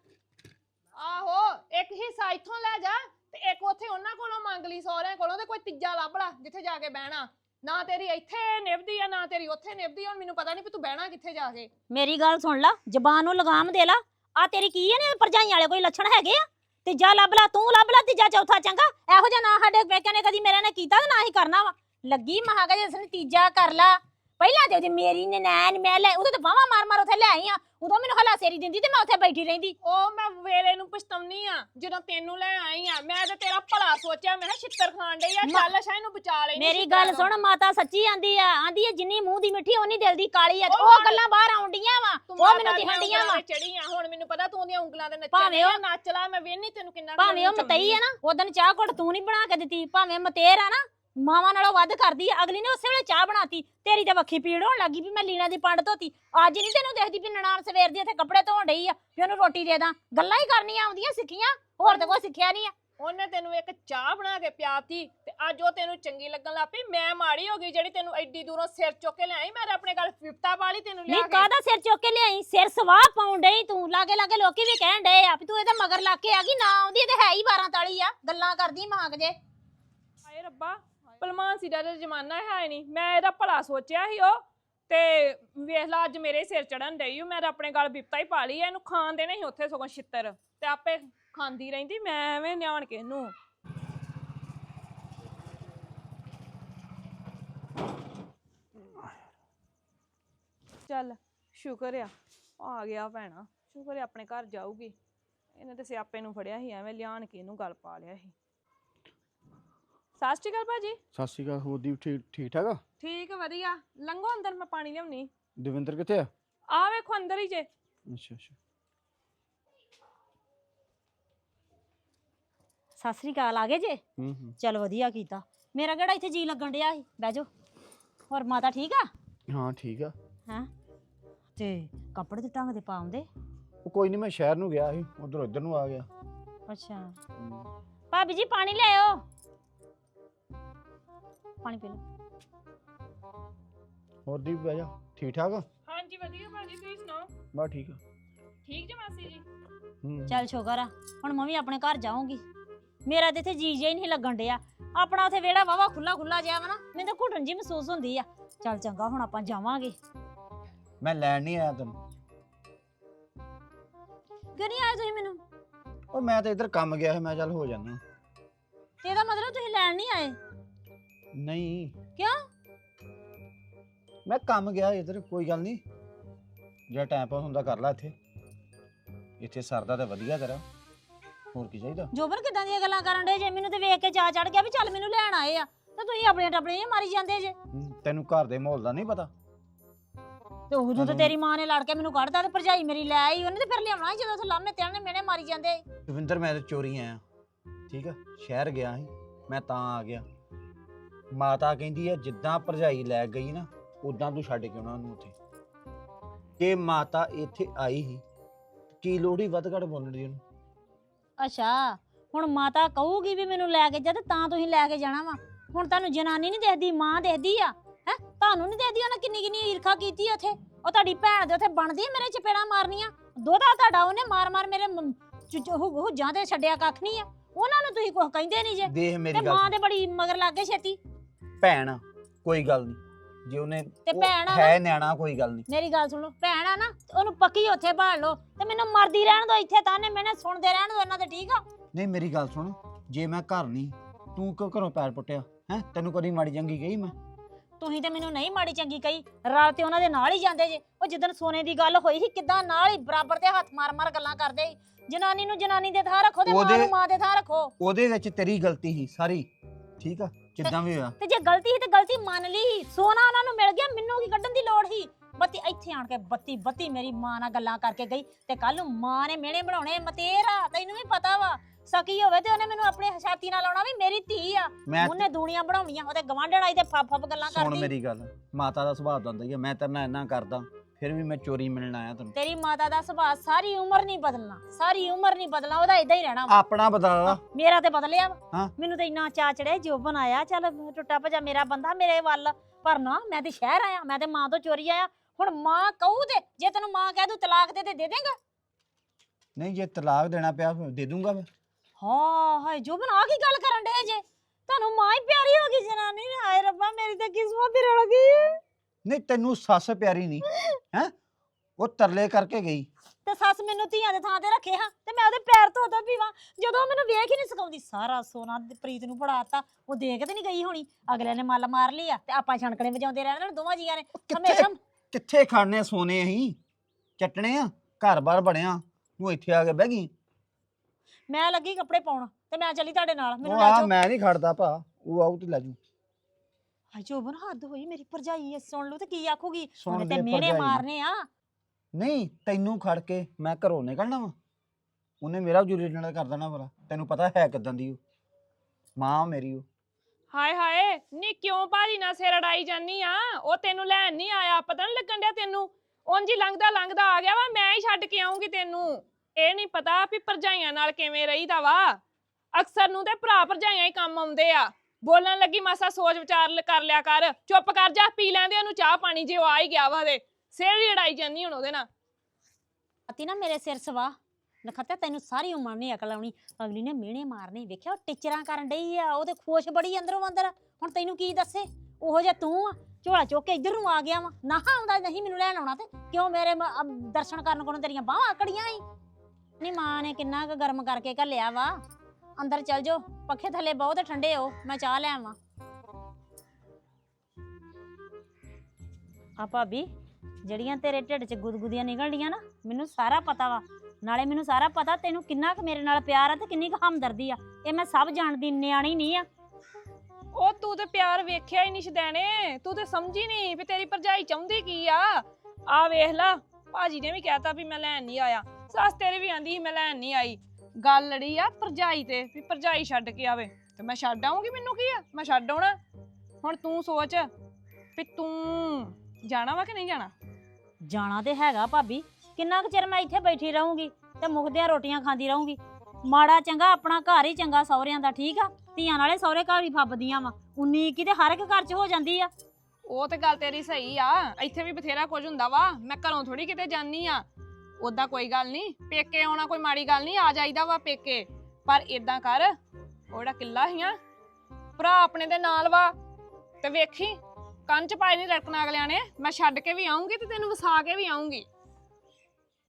Speaker 7: ਆਹੋ ਇੱਕ ਹਿੱਸਾ ਇੱਥੋਂ ਲੈ ਜਾ ਤੇ ਇੱਕ ਉੱਥੇ ਉਹਨਾਂ ਕੋਲੋਂ ਮੰਗ ਲਈ, ਸਹੁਰਿਆਂ ਕੋਲੋਂ ਤੇ ਕੋਈ ਤੀਜਾ ਲੱਭ ਲਾ, ਜਿੱਥੇ ਜਾ ਕੇ ਬਹਿਣਾ। ਨਾ ਤੇਰੀ ਇੱਥੇ ਨਿਭਦੀ ਆ, ਨਾ ਤੇਰੀ ਉੱਥੇ ਨਿਭਦੀ ਆ, ਹੁਣ ਮੈਨੂੰ ਪਤਾ ਨਹੀਂ ਵੀ ਤੂੰ ਬਹਿਣਾ ਕਿੱਥੇ ਜਾ ਕੇ।
Speaker 8: ਮੇਰੀ ਗੱਲ ਸੁਣ ਲਾ, ਜ਼ਬਾਨ ਨੂੰ ਲਗਾਮ ਦੇ ਲਾ। ਆ ਤੇਰੀ ਕੀ ਆ ਨੇ ਭਰਜਾਈ ਵਾਲੇ ਕੋਈ ਲੱਛਣ ਹੈਗੇ ਆ? ਤੀਜਾ ਲੱਭ ਲਾ, ਤੂੰ ਲੱਭ ਲਾ, ਤੀਜਾ ਚੌਥਾ ਚੰਗਾ। ਇਹੋ ਜਿਹਾ ਨਾ ਸਾਡੇ ਪੇਕਿਆਂ ਨੇ ਕਦੀ ਮੇਰੇ ਨਾਲ ਕੀਤਾ ਤੇ ਨਾ ਹੀ ਕਰਨਾ ਵਾ। ਲੱਗੀ ਮਹਾਗਾ ਜੇ ਇਸਨੇ ਤੀਜਾ ਕਰ ਲਾ। ਪਹਿਲਾਂ ਤੇ ਉਹਦੀ ਮੇਰੀ ਨਨੈਣ ਮੈਂ ਲੈ ਉਦੋਂ ਤਾਂ ਬਾਵਾ ਮਾਰ ਮਾਰ ਉੱਥੇ ਲੈ ਆਈ ਆ। ਉਦੋਂ ਮੈਨੂੰ ਹਲਾ ਸੇਰੀ ਦਿੰਦੀ ਤੇ ਮੈਂ ਉੱਥੇ ਬੈਠੀ ਰਹਿੰਦੀ।
Speaker 7: ਉਹ ਮੈਂ ਵੇਲੇ ਨੂੰ ਪਛਤਾਉਣੀ ਆ ਜਦੋਂ ਤੈਨੂੰ ਲੈ ਆਈ ਆ। ਮੈਂ ਤਾਂ ਤੇਰਾ ਭਲਾ ਸੋਚਿਆ ਮੈਂ ਕਿਹਾ ਛਿੱਤਰ ਖਾਣ ਡਈ ਆ ਚੱਲ ਸ਼ਾਇਦ ਨੂੰ ਬਚਾ ਲੈਣੀ
Speaker 8: ਮੇਰੀ ਗੱਲ ਸੁਣ ਮਾਤਾ ਸੱਚੀ ਆਂਦੀ ਆ ਆਂਦੀ ਆ ਜਿੰਨੀ ਮੂੰਹ ਦੀ ਮਿੱਠੀ ਓਨੀ ਦਿਲ ਦੀ ਕਾਲੀ ਆ ਤੇ
Speaker 7: ਉਹ ਗੱਲ-
Speaker 8: ਬਾਹਰ ਆਉਂਦੀਆਂ ਵਾ ਉਹ ਮੈਨੂੰ ਦਿਖਾਉਂਦੀਆਂ ਵਾ।
Speaker 7: ਚੜੀ ਆ ਹੁਣ ਮੈਨੂੰ ਪਤਾ ਤੂੰ ਉਹਦੀਆਂ ਉਂਗਲਾਂ
Speaker 8: ਭਾਵੇਂ
Speaker 7: ਨੱਚਣੀ ਆ ਨੱਚ ਲਾ ਮੈਂ ਵੇਹਨੀ ਤੈਨੂੰ ਕਿੰਨਾ
Speaker 8: ਭਾਵੇਂ ਉਹ ਮਤਈ ਆ ਨਾ ਉਦੋਂ ਚਾਹ ਘੁੱਟ ਤੂੰ ਨਹੀਂ ਬਣਾ ਕੇ ਦਿੱਤੀ ਭਾਵੇਂ ਮਤੇਰ ਆ ਨਾ। ਮਾਵਾਂ ਨਾਲੋਂ ਵੱਧ ਕਰਦੀ ਆ। ਅਗਲੀ ਨੇ ਉਸੇ ਵੇਲੇ ਚਾਹ ਬਣਾਤੀ। ਤੇਰੀ ਤਾਂ ਵੱਖੀ ਪੀੜ ਹੋਣ ਲੱਗੀ ਵੀ ਮੈਂ ਲੀਣਾ ਦੀ ਪੰਡ ਧੋਤੀ। ਅੱਜ ਨਹੀਂ ਤੈਨੂੰ ਦੇਖਦੀ ਵੀ ਨਨਾਣ ਸਵੇਰ ਦੀ ਇੱਥੇ ਕੱਪੜੇ ਧੋਣ ਡਈ ਆ ਵੀ ਉਹਨੂੰ ਰੋਟੀ ਦੇ ਦਾਂ। ਗੱਲਾਂ ਹੀ ਕਰਨੀਆਂ ਆਉਂਦੀਆਂ ਸਿੱਖੀਆਂ। ਹੋਰ ਤਾਂ ਕੋਈ ਸਿੱਖਿਆ ਨਹੀਂ ਆ।
Speaker 7: ਉਹਨੇ ਤੈਨੂੰ ਇੱਕ ਚਾਹ ਬਣਾ ਕੇ ਪਿਆਤੀ ਤੇ ਅੱਜ ਉਹ ਤੈਨੂੰ ਚੰਗੀ ਲੱਗਣ ਲੱਗ ਪਈ। ਮੈਂ ਮਾੜੀ ਹੋ ਗਈ ਜਿਹੜੀ ਤੈਨੂੰ ਐਡੀ ਦੂਰੋਂ ਸਿਰ ਚੁੱਕ ਕੇ ਲਿਆਈ। ਮੈਂ ਤਾਂ ਆਪਣੇ ਗੱਲ ਫਿਫਤਾ ਵਾਲੀ ਤੈਨੂੰ ਲਿਆ
Speaker 8: ਨਹੀਂ
Speaker 7: ਕੇ
Speaker 8: ਕਾਹਦਾ ਸਿਰ ਚੁੱਕ ਕੇ ਲਿਆਈ? ਸਿਰ ਸਵਾਹ ਪਾਉਣ ਡਈ ਤੂੰ। ਲਾਗੇ ਲਾਗੇ ਲੋਕੀ ਵੀ ਕਹਿਣ ਡਏ ਆ ਵੀ ਤੂੰ ਇਹਦੇ ਮਗਰ ਲੱਗ ਕੇ ਆ ਗਈ। ਨਾ ਆਉਂਦੀ ਤੇ ਹੈ ਹੀ 12 ਤਾਲੀ ਆ। ਗੱਲਾਂ ਕਰਦੀ ਮਾਂਗ ਜੇ।
Speaker 7: ਹਾਏ ਰੱਬਾ। ਭਲਮਾਨ ਸਿਰਾ ਦਾ ਜ਼ਮਾਨਾ ਹੈ ਨਹੀਂ। ਮੈਂ ਇਹਦਾ ਭਲਾ ਸੋਚਿਆ ਸੀ ਉਹ। ਤੇ ਵੇਖ ਲਾ ਅੱਜ ਮੇਰੇ ਸਿਰ ਚੜਨ ਡਈ ਓ, ਮੈਂ ਤਾਂ ਆਪਣੇ ਗੱਲ ਬਿਪਤਾ ਹੀ ਪਾ ਲਈ ਐ ਇਹਨੂੰ ਖਾਣ ਦੇਣੇ ਸੀ ਉੱਥੇ ਸਗੋਂ ਛਿੱਤਰ। ਤੇ ਆਪੇ ਖਾਂਦੀ ਰਹਿੰਦੀ। ਮੈਂ ਐਵੇਂ ਨਿਆਣ ਕੇ ਇਹਨੂੰ। ਚੱਲ ਸ਼ੁਕਰ ਆ। ਆ ਗਿਆ ਭੈਣਾ। ਸ਼ੁਕਰ ਆ ਆਪਣੇ ਘਰ ਜਾਊਗੀ। ਇਹਨੇ ਤੇ ਸਿਆਪੇ ਨੂੰ ਫੜਿਆ ਸੀ। ਐਵੇਂ ਲਿਆਣ ਕੇ ਇਹਨੂੰ ਗੱਲ ਪਾ ਲਿਆ ਸੀ। ਸਤਿ ਸ਼੍ਰੀ ਅਕਾਲ ਭਾਜੀ।
Speaker 5: ਸਤਿ ਸ਼੍ਰੀ ਅਕਾਲ ਹੋਰ ਦੀ ਠੀਕ ਠੀਕ ਠਾਕ ਆ
Speaker 7: ਠੀਕ ਵਧੀਆ। ਲੰਘੋ ਅੰਦਰ ਮੈਂ ਪਾਣੀ ਲਿਆਉਣੀ।
Speaker 5: ਦਵਿੰਦਰ ਕਿੱਥੇ ਆ?
Speaker 7: ਆ ਵੇਖੋ ਅੰਦਰ ਹੀ ਜੇ।
Speaker 5: ਅੱਛਾ ਅੱਛਾ।
Speaker 8: ਸਤਿ ਸ੍ਰੀ ਅਕਾਲ ਆ ਗਏ ਜੇ?
Speaker 5: ਹੂੰ ਹੂੰ।
Speaker 8: ਚਲ ਵਧੀਆ ਕੀਤਾ। ਮੇਰਾ ਕਿਹੜਾ ਇੱਥੇ ਜੀ ਲੱਗਣ ਡਿਆ ਸੀ? ਬਹਿ ਜਾਓ। ਹੋਰ ਮਾਤਾ ਠੀਕ ਆ?
Speaker 5: ਹਾਂ ਠੀਕ ਆ।
Speaker 8: ਹਾਂ? ਤੇ ਕੱਪੜੇ ਤੇ ਢੰਗ ਦੇ ਪਾਉਂਦੇ?
Speaker 5: ਉਹ ਕੋਈ ਨਹੀਂ ਮੈਂ ਸ਼ਹਿਰ ਨੂੰ ਗਿਆ ਸੀ। ਉਧਰ ਇੱਧਰ ਨੂੰ ਆ ਗਿਆ।
Speaker 8: ਅੱਛਾ। ਭਾਬੀ ਜੀ ਪਾਣੀ ਲੈ ਆਓ। ਪਾਣੀ ਪੀ ਲਓ।
Speaker 5: ਹੋਰ ਦੀ ਬਹਿ ਜਾ। ਠੀਕ ਠਾਕ
Speaker 7: ਹਾਂਜੀ ਵਧੀਆ ਭਾਜੀ ਤੁਸੀਂ ਸੁਣਾਓ?
Speaker 5: ਬਸ ਠੀਕ ਆ।
Speaker 7: ਠੀਕ ਜੇ ਮਾਸੀ ਜੀ?
Speaker 5: ਹੂੰ।
Speaker 8: ਚੱਲ ਸ਼ੁਕਰ ਆ ਹੁਣ ਮੈਂ ਵੀ ਆਪਣੇ ਘਰ ਜਾਊਂਗੀ। ਮੇਰਾ ਤੇ ਇੱਥੇ ਜੀ ਜਿਹਾ ਹੀ ਨਹੀਂ ਲੱਗਣ ਡਿਆ। ਆਪਣਾ ਉੱਥੇ ਵਿਹੜਾ ਵਾਵਾ ਖੁੱਲਾ ਖੁੱਲਾ ਜਿਹਾ ਵਾ ਨਾ ਮੈਨੂੰ ਤਾਂ ਘੁੱਟਣ ਜੀ ਮਹਿਸੂਸ ਹੁੰਦੀ ਆ। ਚੱਲ ਚੰਗਾ ਹੁਣ ਆਪਾਂ ਜਾਵਾਂਗੇ।
Speaker 5: ਮੈਂ ਲੈਣ ਨਹੀਂ ਆਇਆ ਤੈਨੂੰ।
Speaker 8: ਕਿਉਂ ਨਹੀਂ ਆਏ ਤੁਸੀਂ ਮੈਨੂੰ?
Speaker 5: ਉਹ ਮੈਂ ਤਾਂ ਇੱਧਰ ਕੰਮ ਗਿਆ ਸੀ ਮੈਂ ਚੱਲ ਹੋ ਜਾਣਾ
Speaker 8: ਤੇ ਇਹਦਾ ਮਤਲਬ ਤੁਸੀਂ ਲੈਣ ਨਹੀਂ ਆਏ?
Speaker 5: ਨਹੀਂ।
Speaker 8: ਕਿਉਂ?
Speaker 5: ਮੈਂ ਕੰਮ ਗਿਆ ਇੱਧਰ ਕੋਈ ਗੱਲ ਨਹੀਂ। ਜਿਹੜਾ ਟਾਈਮ ਪਾਸ ਹੁੰਦਾ ਕਰ ਲੈ ਇੱਥੇ। ਇੱਥੇ ਸਰਦਾ ਤਾਂ ਵਧੀਆ ਤੇਰਾ। ਹੋਰ ਕੀ ਚਾਹੀਦਾ?
Speaker 8: ਜੋਬਨ ਕਿਦਾਂ ਦੀਆਂ ਗੱਲਾਂ ਕਰਨ ਡੇ ਜੇ ਮੈਨੂੰ ਤੇ ਵੇਖ ਕੇ ਚਾ ਚੜ ਗਿਆ ਵੀ ਚੱਲ ਮੈਨੂੰ ਲੈਣ ਆਏ ਆ ਤੇ ਤੁਸੀਂ ਆਪਣੀਆਂ ਟੱਪਣੀਆਂ ਮਾਰੀ ਜਾਂਦੇ ਜੇ।
Speaker 5: ਹੂੰ, ਤੈਨੂੰ ਘਰ ਦੇ ਮਾਹੌਲ ਦਾ ਨਹੀਂ ਪਤਾ।
Speaker 8: ਤੇ ਉਦੋਂ ਤਾਂ ਤੇਰੀ ਮਾਂ ਨੇ ਲੜ ਕੇ ਮੈਨੂੰ ਕੱਢਤਾ ਤੇ ਭਰਜਾਈ ਮੇਰੀ ਲੈ ਆਈ ਉਹਨੇ ਤੇ ਫਿਰ ਲਿਆਉਣਾ ਜਦੋਂ ਉੱਥੇ ਲਾਮੇ ਤੇ ਨੇ ਮੈਨੇ ਮਾਰੀ ਜਾਂਦੇ।
Speaker 5: ਦਵਿੰਦਰ ਮੈਂ ਤਾਂ ਚੋਰੀ ਆਇਆ। ਠੀਕ ਆ ਸ਼ਹਿਰ ਗਿਆ ਸੀ। ਮੈਂ ਤਾਂ ਆ ਗਿਆ। ਮਾਤਾ ਕਹਿੰਦੀ ਆ ਜਿੱਦਾਂ ਭਰਜਾਈ ਲੈ ਗਈ ਨਾ ਉਦਾਂ ਤੂੰ ਛੱਡ ਕੇ ਉਹਨੂੰ ਉੱਥੇ। ਕਿ ਮਾਤਾ ਇੱਥੇ ਆਈ ਸੀ ਕੀ ਲੋੜੀ ਵੱਧ ਘੱਟ ਬੋਲਣ ਦੀ ਉਹਨੂੰ?
Speaker 8: ਅੱਛਾ ਹੁਣ ਮਾਤਾ ਕਹੂਗੀ ਵੀ ਮੈਨੂੰ ਲੈ ਕੇ ਜਾ ਤੇ ਤਾਂ ਤੁਸੀਂ ਲੈ ਕੇ ਜਾਣਾ ਵਾ। ਹੁਣ ਤੁਹਾਨੂੰ ਜਨਾਨੀ ਨਹੀਂ ਦੇਖਦੀ ਮਾਂ ਦੇਖਦੀ ਆ ਹੈ? ਤੁਹਾਨੂੰ ਨਹੀਂ ਦੇਖਦੀ ਉਹਨੇ ਕਿੰਨੀ ਕਿੰਨੀ ਈਰਖਾ ਕੀਤੀ ਆ ਉੱਥੇ? ਉਹ ਤੁਹਾਡੀ ਭੈਣ ਦੇ ਉੱਥੇ ਬਣਦੀ ਮੇਰੇ ਚਪੇੜਾ ਮਾਰਨੀਆਂ? ਦੋਦਾ ਤੁਹਾਡਾ ਉਹਨੇ ਮਾਰ ਮਾਰ ਮੇਰੇ ਹੁ- ਤੇ ਛੱਡਿਆ ਕੱਖ ਨਹੀਂ ਆ। ਉਹਨਾਂ ਨੂੰ ਤੁਸੀਂ ਕੁਝ ਕਹਿੰਦੇ ਨਹੀਂ ਜੇ।
Speaker 5: ਦੇਖ
Speaker 8: ਤੇ
Speaker 5: ਗੱਲ
Speaker 8: ਮਾਂ ਦੇ ਬੜੀ ਮਗਰ ਲੱਗ ਗਏ ਛੇਤੀ।
Speaker 5: ਭੈਣ ਆ, ਕੋਈ ਗੱਲ ਨਹੀਂ। ਜੇ ਉਹਨੇ
Speaker 8: ਤੇ
Speaker 5: ਉਹ
Speaker 8: ਭੈਣ ਆ
Speaker 5: ਹੈ ਨਿਆਣਾ ਕੋਈ ਗੱਲ ਨਹੀਂ।
Speaker 8: ਮੇਰੀ ਗੱਲ ਸੁਣੋ ਭੈਣ ਆ ਨਾ ਤੇ ਉਹਨੂੰ ਪੱਕੀ ਉੱਥੇ ਭਾਲ ਲਓ ਤੇ ਮੈਨੂੰ ਮਰਦੀ ਰਹਿਣ ਦਿਓ ਇੱਥੇ ਤਾਨੇ ਮੈਨੇ ਸੁਣਦੇ ਰਹਿਣ ਦਿਓ ਇਹਨਾਂ ਦੇ ਠੀਕ ਆ?
Speaker 5: ਨਹੀਂ ਮੇਰੀ ਗੱਲ ਸੁਣ ਜੇ ਮੈਂ ਘਰ ਨਹੀਂ ਤੂੰ ਕਿਉਂ ਘਰੋਂ ਪੈਰ ਪੁੱਟਿਆ? ਹੈ ਤੈਨੂੰ ਕਦੀ ਮਾੜੀ ਚੰਗੀ ਕਹੀ ਮੈਂ?
Speaker 8: ਤੁਸੀਂ ਤੇ ਮੈਨੂੰ ਨਹੀਂ ਮਾੜੀ ਚੰਗੀ ਕਹੀ ਰਲ ਤੇ ਉਹਨਾਂ ਦੇ ਨਾਲ ਹੀ ਜਾਂਦੇ ਜੇ ਉਹ ਜਿੱਦਣ ਸੋਨੇ ਦੀ ਗੱਲ ਹੋਈ ਸੀ ਕਿਦਾਂ ਨਾਲ ਹੀ ਬਰਾਬਰ ਤੇ ਹੱਥ ਮਾਰ ਮਾਰ ਗੱਲਾਂ ਕਰਦੇ ਸੀ। ਜਨਾਨੀ ਨੂੰ ਜਨਾਨੀ ਦੇ ਥਾਂ ਰੱਖੋ ਤੇ ਮਾਂ
Speaker 5: ਉਹਦੇ-
Speaker 8: ਨੂੰ ਮਾਂ ਦੇ ਥਾਂ ਰੱਖੋ।
Speaker 5: ਉਹਦੇ ਵਿੱਚ ਤੇਰੀ ਗਲਤੀ ਸੀ ਸਾਰੀ ਠੀਕ ਆ? ਜਿੱਦਾਂ ਵੀ ਹੋਇਆ?
Speaker 8: ਤੇ ਜੇ ਗਲਤੀ ਸੀ ਤੇ ਗਲਤੀ ਮੰਨ ਲਈ ਸੀ। ਸੋਨਾ ਉਹਨਾਂ ਨੂੰ ਮਿਲ ਗਿਆ ਮੈਨੂੰ ਕੀ ਕੱਢਣ ਦੀ ਲੋੜ ਸੀ? ਬੱਤੀ ਇੱਥੇ ਆਣ ਕੇ ਬੱਤੀ ਬੱਤੀ ਮੇਰੀ ਮਾਂ ਨਾਲ ਗੱਲਾਂ ਕਰਕੇ ਗਈ ਤੇ ਕੱਲ ਨੂੰ ਮਾਂ ਨੇ ਮਿਹਣੇ ਬਣਾਉਣੇ ਮਤੇਰਾ ਤੈਨੂੰ ਵੀ ਪਤਾ ਵਾ। ਸਕੀ ਹੋਵੇ ਤੇ ਉਹਨੇ ਮੈਨੂੰ ਆਪਣੇ ਛਾਤੀ ਨਾਲ ਲਾਉਣਾ ਵੀ ਮੇਰੀ ਧੀ ਆ।
Speaker 5: ਮੈਂ
Speaker 8: ਉਹਨੇ ਦੂਣੀਆਂ ਬਣਾਉਣੀਆਂ ਉਹਦੇ ਗਵਾਂਢਣ ਆਈ ਤੇ ਫੱਫ ਫੱਫ ਗੱਲਾਂ
Speaker 5: ਸੁਣ
Speaker 8: ਕਰਦੀ।
Speaker 5: ਮੇਰੀ ਗੱਲ ਮਾਤਾ ਦਾ ਸੁਭਾਅ ਹੁੰਦਾ ਹੀ ਆ ਮੈਂ ਤੇਰੇ ਨਾਲ ਇੰਨਾ ਕਰਦਾ। ਫਿਰ ਵੀ ਮੈਂ ਚੋਰੀ ਮਿਲਣ ਆਇਆ ਤੈਨੂੰ।
Speaker 8: ਤੇਰੀ ਮਾਤਾ ਦਾ ਸੁਭਾਅ ਸਾਰੀ ਉਮਰ ਨਹੀਂ ਬਦਲਣਾ। ਸਾਰੀ ਉਮਰ ਨਹੀਂ ਬਦਲਣਾ ਉਹਦਾ ਇਦਾਂ ਹੀ ਰਹਿਣਾ ਵਾ।
Speaker 5: ਆਪਣਾ ਬਦਲ
Speaker 8: ਮੇਰਾ ਤੇ ਬਦਲਿਆ ਵਾ।
Speaker 5: ਹਾਂ।
Speaker 8: ਮੈਨੂੰ ਤੇ ਇੰਨਾ ਚਾ ਚੜਿਆ ਜੋ ਬਣਾਇਆ ਚੱਲ ਟੁੱਟਾ ਭਜਾ ਮੇਰਾ ਬੰਦਾ ਮੇਰੇ ਵੱਲ ਪਰ ਨਾ ਮੈਂ ਤੇ ਸ਼ਹਿਰ ਆਇਆ ਮੈਂ ਤੇ ਮਾਂ ਤੋਂ ਚੋਰੀ ਆਇਆ। ਹੁਣ ਮਾਂ ਕਹੂ ਤੇ ਜੇ ਤੈਨੂੰ ਮਾਂ ਕਹਿ ਦੂ ਤਲਾਕ ਦੇ ਤੇ ਦੇ ਦੇਂਗਾ।
Speaker 5: ਨਹੀਂ ਜੇ ਤਲਾਕ ਦੇਣਾ ਪਿਆ ਦੇ ਦੂੰਗਾ ਮੈਂ।
Speaker 8: ਹਾਂ ਹਾਏ ਜੋ ਬਣਾ ਕੀ ਗੱਲ ਕਰਨ ਡੇ ਜੇ? ਤੁਹਾਨੂੰ ਮਾਂ ਹੀ ਪਿਆਰੀ ਹੋ ਗਈ ਜਨਾਨੀ। ਹਾਏ ਰੱਬਾ ਮੇਰੀ ਤਾਂ ਕਿਸਮਤ ਹੀ ਰਲ ਗਈ।
Speaker 5: ਨਹੀਂ ਤੈਨੂੰ ਸੱਸ ਪਿਆਰੀ ਨਹੀਂ ਹੈ? ਉਹ ਤਰਲੇ ਕਰਕੇ ਗਈ।
Speaker 8: ਤੇ ਸੱਸ ਮੈਨੂੰ ਧੀਆਂ ਦੇ ਥਾਂ ਤੇ ਰੱਖੇ ਹਾਂ ਤੇ ਮੈਂ ਉਹਦੇ ਪੈਰ ਧੋਦਾ ਪੀਵਾਂ। ਜਦੋਂ ਮੈਨੂੰ ਵੇਖ ਹੀ ਨਹੀਂ ਸਿਖਾਉਂਦੀ ਸਾਰਾ ਸੋਨਾ ਤੇ ਪ੍ਰੀਤ ਨੂੰ ਫੜਾਤਾ ਉਹ ਦੇ ਕੇ ਤੇ ਨਹੀਂ ਗਈ ਹੋਣੀ। ਅਗਲੇ ਨੇ ਮੱਲ ਮਾਰ ਲਈ ਆ ਤੇ ਆਪਾਂ ਛਣਕਣੇ ਵਜਾਉਂਦੇ ਰਹਿਣਾ ਦੋਵਾਂ ਜੀਆਂ ਨੇ। ਹਮੇਸ਼ਾ
Speaker 5: ਕਿੱਥੇ ਖੜਨੇ ਸੋਨੇ ਅਸੀਂ? ਚੱਟਣੇ ਆ? ਘਰ-ਬਾਰ ਬਣਿਆ? ਤੂੰ ਇੱਥੇ ਆ ਕੇ ਬਹਿ ਗਈ?
Speaker 8: ਮੈਂ ਲੱਗੀ ਕੱਪੜੇ ਪਾਉਣ ਤੇ ਮੈਂ ਚੱਲੀ ਤੁਹਾਡੇ ਨਾਲ। ਮੈਨੂੰ
Speaker 5: ਉਹ
Speaker 8: ਲੈ
Speaker 5: ਆ
Speaker 8: ਜਾਓ।
Speaker 5: ਮੈਂ ਨਹੀਂ ਖੜਦਾ ਭਾ ਉਹ ਆਊ ਤੇ ਲੈ ਜੂ
Speaker 8: ਹਾਏ ਜੋਬਨ ਹੱਦ ਹੋਈ ਮੇਰੀ ਭਰਜਾਈ ਐ ਸੁਣ ਲੂ ਤੇ ਕੀ ਆਖੂਗੀ?
Speaker 5: ਸੁਣ
Speaker 8: ਉਹਨੇ ਤੇ ਮਿਹਣੇ
Speaker 5: ਭਰਜਾਈ।
Speaker 8: ਮਾਰਨੇ ਆ।
Speaker 5: ਨਹੀਂ ਤੈਨੂੰ ਖੜ ਕੇ ਮੈਂ ਘਰੋਂ ਨਿਕਲਣਾ ਵਾ। ਉਹਨੇ ਮੇਰਾ ਜੁਰੀ ਨਾਲ ਕਰ ਦੇਣਾ ਭਲਾ। ਤੈਨੂੰ ਪਤਾ ਹੈ ਕਿਦਾਂ ਦੀ ਉਹ। ਮਾਂ ਮੇਰੀ ਉਹ।
Speaker 7: ਹਾਏ ਹਾਏ ਨੀ ਕਿਉਂ ਭਾਜੀ ਨਾਲ ਸਿਰ ਅੜਾਈ ਜਾਨੀ ਆ? ਉਹ ਤੈਨੂੰ ਲੈਣ ਨਹੀਂ ਆਇਆ ਪਤਾ ਨਹੀਂ ਲੱਗਣ ਡਿਆ ਤੈਨੂੰ। ਉਂਝ ਹੀ ਲੰਘਦਾ ਲੰਘਦਾ ਆ ਗਿਆ ਵਾ ਮੈਂ ਹੀ ਛੱਡ ਕੇ ਆਉਂਗੀ ਤੈਨੂੰ। ਇਹ ਨਹੀਂ ਪਤਾ ਵੀ ਭਰਜਾਈਆਂ ਨਾਲ ਕਿਵੇਂ ਰਹੀਦਾ ਵਾ। ਅਕਸਰ ਨੂੰ ਤੇ ਭਰਾ ਭਰਜਾਈਆਂ ਹੀ ਕੰਮ ਆਉਂਦੇ ਆ। ਬੋਲਣ ਲੱਗੀ, ਮਾਸਾ ਸੋਚ ਵਿਚਾਰ ਕਰ ਲਿਆ ਕਰ। ਚੁੱਪ ਕਰ ਜਾ, ਪੀ ਲੈਂਦੇ ਉਹਨੂੰ ਚਾਹ ਪਾਣੀ ਜੇ ਉਹ ਆ ਹੀ ਗਿਆ ਵਾ ਦੇ ਸਿਰ ਹੀ ਅੜਾਈ ਜਾਨੀ ਹੁਣ ਉਹਦੇ ਨਾਲ।
Speaker 8: ਅਤੀ ਨਾ ਮੇਰੇ ਸਿਰ ਸਵਾ। ਨਖੱਤੇ ਤੈਨੂੰ ਸਾਰੀ ਉਮਰ ਨਹੀਂ ਅਕਲ ਆਉਣੀ। ਅਗਲੀ ਨੇ ਮਿਹਣੇ ਮਾਰਨੇ ਵੇਖਿਆ, ਉਹ ਟਿਚਰਾਂ ਕਰਨ ਡਈ ਆ, ਉਹ ਤੇ ਖੁਸ਼ ਬੜੀ ਅੰਦਰੋਂ ਅੰਦਰ। ਹੁਣ ਤੈਨੂੰ ਕੀ ਦੱਸੇ? ਉਹੋ ਜਿਹਾ ਤੂੰ ਆ, ਝੋਲਾ ਚੁੱਕ ਕੇ ਇੱਧਰ ਨੂੰ ਆ ਗਿਆ ਵਾ। ਨਾ ਆਉਂਦਾ, ਨਹੀਂ ਮੈਨੂੰ ਲੈਣ ਆਉਣਾ ਤੇ। ਕਿਉਂ ਮੇਰੇ ਮ- ਅਮ ਦਰਸ਼ਨ ਕਰਨ ਕੋਲੋਂ ਤੇਰੀਆਂ ਬਾਹਾਂ ਆਕੜੀਆਂ ਈ? ਨਹੀਂ ਮਾਂ ਨੇ ਕਿੰਨਾ ਕੁ ਗਰਮ ਕਰਕੇ ਘੱਲਿਆ ਵਾ। ਅੰਦਰ ਚੱਲ ਜਾਓ। ਪੱਖੇ ਥੱਲੇ ਬਹੁਤ ਠੰਡੇ ਹੋ। ਮੈਂ ਚਾਹ ਲੈ ਆਵਾਂ। ਆ ਭਾਬੀ ਜਿਹੜੀਆਂ ਤੇਰੇ ਢਿੱਡ 'ਚ ਗੁਦਗੁਦੀਆਂ ਨਿਕਲਦੀਆਂ ਨਾ ਮੈਨੂੰ ਸਾਰਾ ਪਤਾ ਵਾ। ਨਾਲੇ ਮੈਨੂੰ ਸਾਰਾ ਪਤਾ ਤੈਨੂੰ ਕਿੰਨਾ ਕੁ ਮੇਰੇ ਨਾਲ ਪਿਆਰ ਆ ਤੇ ਕਿੰਨੀ ਕੁ ਹਮਦਰਦੀ ਆ। ਇਹ ਮੈਂ ਸਭ ਜਾਣਦੀ ਨਿਆਣੀ ਨਹੀਂ ਆ।
Speaker 7: ਉਹ ਤੂੰ ਤੇ ਪਿਆਰ ਵੇਖਿਆ ਹੀ ਨਹੀਂ ਸ਼ਦੈਣੇ। ਤੂੰ ਤੇ ਸਮਝੀ ਨਹੀਂ ਵੀ ਤੇਰੀ ਭਰਜਾਈ ਚਾਹੁੰਦੀ ਕੀ ਆ। ਆ ਵੇਖ ਲਾ। ਭਾਜੀ ਨੇ ਵੀ ਕਹਿਤਾ ਵੀ ਮੈਂ ਲੈਣ ਨਹੀਂ ਆਇਆ। ਸੱਸ ਤੇਰੀ ਵੀ ਆਂਦੀ ਸੀ ਮੈਂ ਲੈਣ ਨਹੀਂ ਆਈ। ਗੱਲ ਲੜੀ ਆ ਭਰਜਾਈ ਤੇ ਵੀ ਭਰਜਾਈ ਛੱਡ ਕੇ ਆਵੇ। ਤੇ ਮੈਂ ਛੱਡ ਆਉਂਗੀ ਮੈਨੂੰ ਕੀ ਆ? ਮੈਂ ਛੱਡ ਆਉਣਾ। ਹੁਣ ਤੂੰ ਸੋਚ ਵੀ ਤੂੰ ਜਾਣਾ ਵਾ ਕਿ ਨਹੀਂ ਜਾਣਾ?
Speaker 8: ਜਾਣਾ ਤੇ ਹੈਗਾ ਭਾਬੀ। ਕਿੰਨਾ ਕੁ ਚਿਰ ਮੈਂ ਇੱਥੇ ਬੈਠੀ ਰਹੂੰਗੀ ਤੇ ਮੁਖਦਿਆਂ ਰੋਟੀਆਂ ਖਾਂਦੀ ਰਹੂੰਗੀ। ਮਾੜਾ ਚੰਗਾ ਆਪਣਾ ਘਰ ਹੀ ਚੰਗਾ ਸਹੁਰਿਆਂ ਦਾ ਠੀਕ ਆ? ਧੀਆਂ ਨਾਲੇ ਸਹੁਰੇ ਘਰ ਹੀ ਫੱਬਦੀਆਂ ਵਾ। ਉਨੀ ਕੀ ਤੇ ਹਰ ਇੱਕ ਘਰ 'ਚ ਹੋ ਜਾਂਦੀ ਆ।
Speaker 7: ਉਹ ਤੇ ਗੱਲ ਤੇਰੀ ਸਹੀ ਆ। ਇੱਥੇ ਵੀ ਬਥੇਰਾ ਕੁਝ ਹੁੰਦਾ ਵਾ। ਮੈਂ ਘਰੋਂ ਥੋੜੀ ਕਿਤੇ ਜਾਨੀ ਆ। ਉਦਾਂ ਕੋਈ ਗੱਲ ਨਹੀਂ, ਪੇਕੇ ਆਉਣਾ ਕੋਈ ਮਾੜੀ ਗੱਲ ਨਹੀਂ, ਆ ਜਾਈਦਾ ਵਾ ਪੇਕੇ। ਪਰ ਇਦਾਂ ਕਰ ਉਹੜਾ ਕਿੱਲਾ ਹੀਆਂ ਭਰਾ ਆਪਣੇ ਦੇ ਨਾਲ ਵਾ, ਤੇ ਵੇਖੀ, ਕੰਨ ਚ ਪਾਈ ਨਹੀਂ ਰੜਕਣਾ ਅਗਲਿਆਂ ਨੇ। ਮੈਂ ਛੱਡ ਕੇ ਵੀ ਆਉਂਗੀ ਤੇ ਤੈਨੂੰ ਵਸਾ ਕੇ ਵੀ ਆਉਂਗੀ